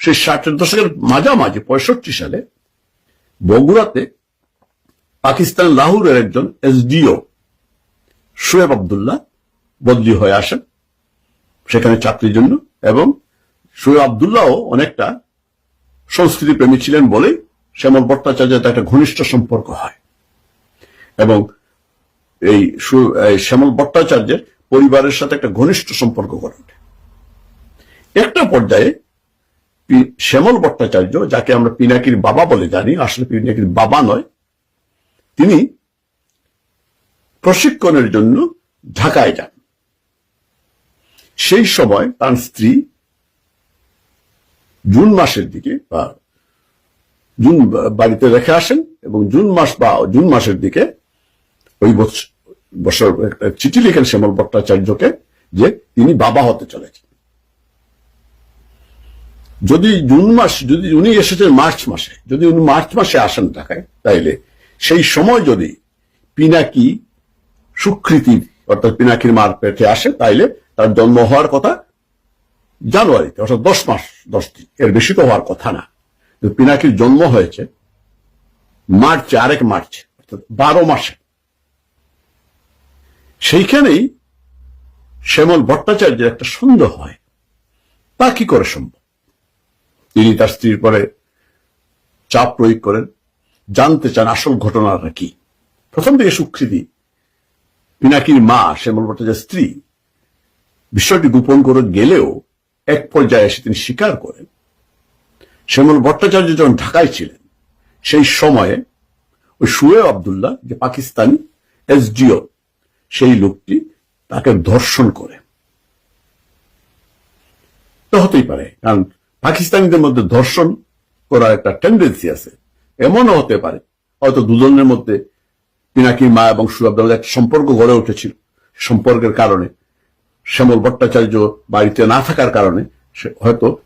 সেই ষাটের দশকের মাঝামাঝি, পঁয়ষট্টি সালে বগুড়াতে পাকিস্তান লাহোরের একজন এসডিও শোয়েব আবদুল্লাহ বদলি হয়ে আসেন সেখানে চাকরির জন্য এবং শোয়েব আবদুল্লাহও অনেকটা সংস্কৃতি প্রেমী ছিলেন বলেই শ্যামল ভট্টাচার্যের একটা ঘনিষ্ঠ সম্পর্ক হয়। এবং এই শ্যামল ভট্টাচার্যের পরিবারের সাথে একটা ঘনিষ্ঠ সম্পর্ক গড়ে একটা পর্যায়ে শ্যামল ভট্টাচার্য, যাকে আমরা পিনাকির বাবা বলে জানি, আসলে পিনাকির বাবা নয়, তিনি প্রশিক্ষণের জন্য ঢাকায় যান। সেই সময় তার স্ত্রী জুন মাসের দিকে বা জুন বাড়িতে রেখে আসেন এবং জুন মাস বা জুন মাসের দিকে ওই বছ- বছর চিঠি লিখেন শ্যামল ভট্টাচার্যকে যে তিনি বাবা হতে চলেছেন। যদি জুন মাস, যদি উনি এসেছেন মার্চ মাসে, যদি উনি মার্চ মাসে আসেন ঢাকায়, তাইলে সেই সময় যদি পিনাকি সুকৃতি, অর্থাৎ পিনাকির মার পেটে আসে, তাইলে তার জন্ম হওয়ার কথা জানুয়ারিতে, অর্থাৎ দশ মাস, দশ দিন। এর বেশি তো হওয়ার কথা না। পিনাকির জন্ম হয়েছে মার্চে, আরেক মার্চে, অর্থাৎ বারো মাসে। সেইখানেই শ্যামল ভট্টাচার্যের একটা সন্দেহ হয়। তা কি করে সম্ভব? তিনি তার স্ত্রীর পরে চাপ প্রয়োগ করেন, জানতে চান আসল ঘটনাটা কি। প্রথম থেকে সুকৃতি পিনাকির মা শ্যামল ভট্টাচার্যের স্ত্রী, বিষয়টি গোপন করে গেলেও এক পর্যায়ে এসে তিনি স্বীকার করেন। শ্যামল ভট্টাচার্য যখন ঢাকায় ছিলেন, সেই সময়ে ওই শুয়েব আবদুল্লাহ, যে পাকিস্তানি এসডিও, সেই লোকটি তাকে ধর্ষণ করে। তো হতেই পারে, কারণ পাকিস্তানিদের মধ্যে ধর্ষণ করার একটা টেন্ডেন্সি আছে। এমনও হতে পারে। হয়তো দুজনের মধ্যে পিনাকি মা এবং সুরাবদের একটা সম্পর্ক গড়ে উঠেছিল। সম্পর্কের কারণে শ্যামল ভট্টাচার্য বাড়িতে না থাকার কারণে সে- হয়তো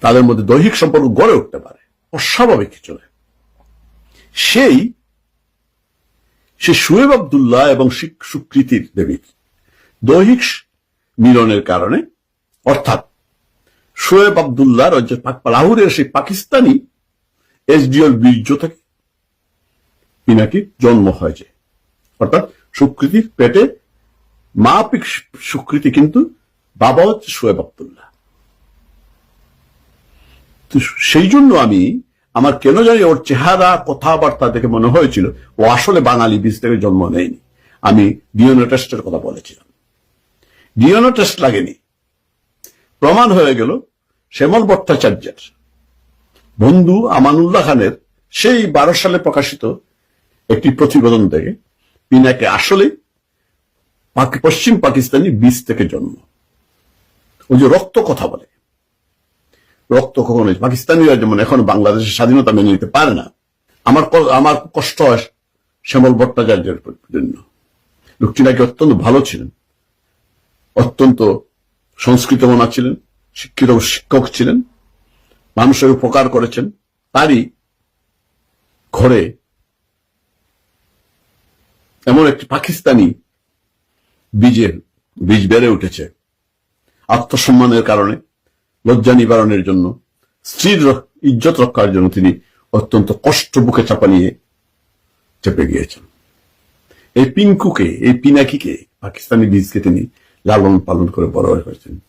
তাদের মধ্যে দৈহিক সম্পর্ক গড়ে উঠতে পারে। অস্বাভাবিক কিছু নয়। সেই সে সুয়েব আবদুল্লাহ এবং শিক- সুকৃতির দেবীর দৈহিক মিলনের কারণে, অর্থাৎ শোয়েব আবদুল্লাহ যে লাহোরের সেই পাকিস্তানি এসডিওর বীর্য থেকে পিনাকির জন্ম হয়েছে অর্থাৎ সুকৃতির পেটে মা পিক সুকৃতি কিন্তু বাবা হচ্ছে শোয়েব আবদুল্লাহ। সেই জন্য আমি, আমার কেন জানি ওর চেহারা, কথাবার্তা দেখে মনে হয়েছিল, ও আসলে বাঙালি বীজ থেকে জন্ম নেয়নি। আমি ডিএনএ টেস্টের কথা বলেছিলাম। ডিএনএ টেস্ট লাগেনি। প্রমাণ হয়ে গেল শ্যামল ভট্টাচার্যের। বন্ধু আমানুল্লাহ খানের সেই বারো সালে প্রকাশিত একটি প্রতিবেদন থেকে পিনাকে আসলে পশ্চিম পাকিস্তানি বীজ থেকে জন্ম। ওই যে রক্ত কথা বলে। রক্ত কখনো পাকিস্তানিরা যেমন এখন বাংলাদেশের স্বাধীনতা মেনে নিতে পারে না, আমার আমার কষ্ট হয় শ্যামল ভট্টাচার্যের জন্য। লোকটি নাকি অত্যন্ত ভালো ছিলেন? অত্যন্ত সংস্কৃত মনা ছিলেন, শিক্ষিত শিক্ষক ছিলেন, মানুষের উপকার করেছেন, তারই ঘরে এমন একটি পাকিস্তানি বীজের বীজ বেড়ে উঠেছে। আত্মসম্মানের কারণে, লজ্জা নিবারণের জন্য, স্ত্রীর ইজ্জত রক্ষার জন্য তিনি অত্যন্ত কষ্ট বুকে চাপা নিয়ে চেপে গিয়েছেন। এই পিঙ্কুকে, এই পিনাকিকে, পাকিস্তানি বীজকে তিনি লালন পালন করে বড় হয়েছেন।